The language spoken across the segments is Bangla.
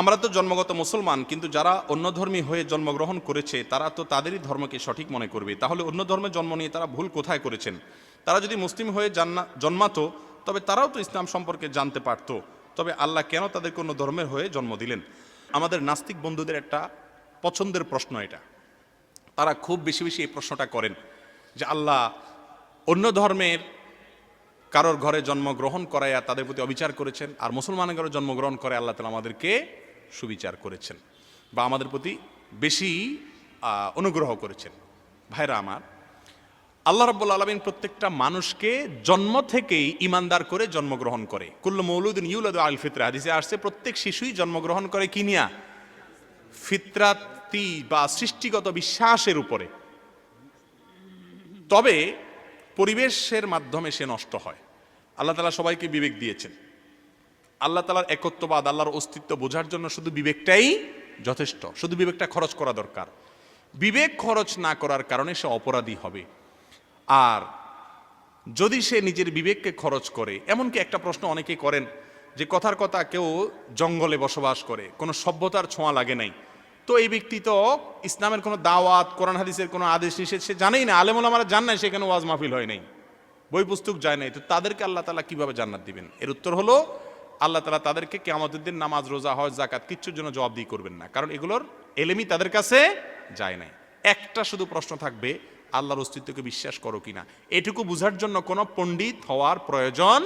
আমরা তো জন্মগত মুসলমান, কিন্তু যারা অন্য ধর্মী হয়ে জন্মগ্রহণ করেছে, তারা তো তাদেরই ধর্মকে সঠিক মনে করবে। তাহলে অন্য ধর্মে জন্ম নিয়ে তারা ভুল কোথায় করেছেন? তারা যদি মুসলিম হয়ে জান্না, জন্মাতো, তবে তারাও তো ইসলাম সম্পর্কে জানতে পারতো। তবে আল্লাহ কেন তাদেরকে অন্য ধর্মের হয়ে জন্ম দিলেন? আমাদের নাস্তিক বন্ধুদের একটা পছন্দের প্রশ্ন এটা। তারা খুব বেশি বেশি এই প্রশ্নটা করেন যে, আল্লাহ অন্য ধর্মের কারোর ঘরে জন্মগ্রহণ করাইয়া তাদের প্রতি অবিচার করেছেন, আর মুসলমানের ঘরে জন্মগ্রহণ করে আল্লাহ তালা আমাদেরকে সুবিচার করেছেন বা আমাদের প্রতি বেশি অনুগ্রহ করেছেন। ভাইরা আমার, আল্লাহ রব্বুল আলমিন প্রত্যেকটা মানুষকে জন্ম থেকেই ইমানদার করে জন্মগ্রহণ করে। কুল্ল মৌলুদ্দিন ইউলাদ আল ফিতরা, হাদিসে আসছে, প্রত্যেক শিশুই জন্মগ্রহণ করে কিনিয়া ফিতরাতি বা সৃষ্টিগত বিশ্বাসের উপরে। তবে পরিবেশের মাধ্যমে সে নষ্ট হয়। আল্লাহ তালা সবাইকে বিবেক দিয়েছেন। আল্লাহ তালার একত্ববাদ, আল্লাহর অস্তিত্ব বোঝার জন্য শুধু বিবেকটাই যথেষ্ট। শুধু বিবেকটা খরচ করা দরকার। বিবেক খরচ না করার কারণে সে অপরাধী হবে। আর যদি সে নিজের বিবেককে খরচ করে, এমনকি একটা প্রশ্ন অনেকেই করেন যে কথার কথা কেউ জঙ্গলে বসবাস করে, কোনো সভ্যতার ছোঁয়া লাগে নাই। তো এই ব্যক্তি তো ইসলামের কোনো দাওয়াত, কোরআন, হাদিসের কোনো আদেশ নিষেধ সে জানেই না। আলেমুল আমার জান নাই সেখানে ওয়াজ মাহফিল হয় নাই। বই পুস্তক যায় নাই। তো তাদেরকে আল্লাহ তালা কীভাবে জান্নাত দিবেন? এর উত্তর হলো আল্লাহ তালা তাদেরকে কেমতের দিন নামাজ, রোজা, হজ জাকাত কিচ্ছুর জন্য জবাবদিহি করবেন না। কারণ এগুলোর এলেমি তাদের কাছে যায় নাই। একটা শুধু প্রশ্ন থাকবে, আল্লাহর অস্তিত্বকে বিশ্বাস করো কিনা? এটুকু বুঝার জন্য কোনো পণ্ডিত হওয়ার প্রয়োজন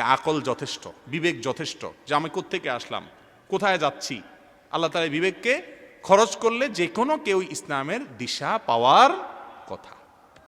আকল যথেষ্ট, বিবেক যথেষ্ট যে আমি কোত্থেকে আসলাম, কোথায় যাচ্ছি? আল্লাহ তালা বিবেককে খরচ করলে যে কোনো কেউ ইসলামের দিশা পাওয়ার কথা।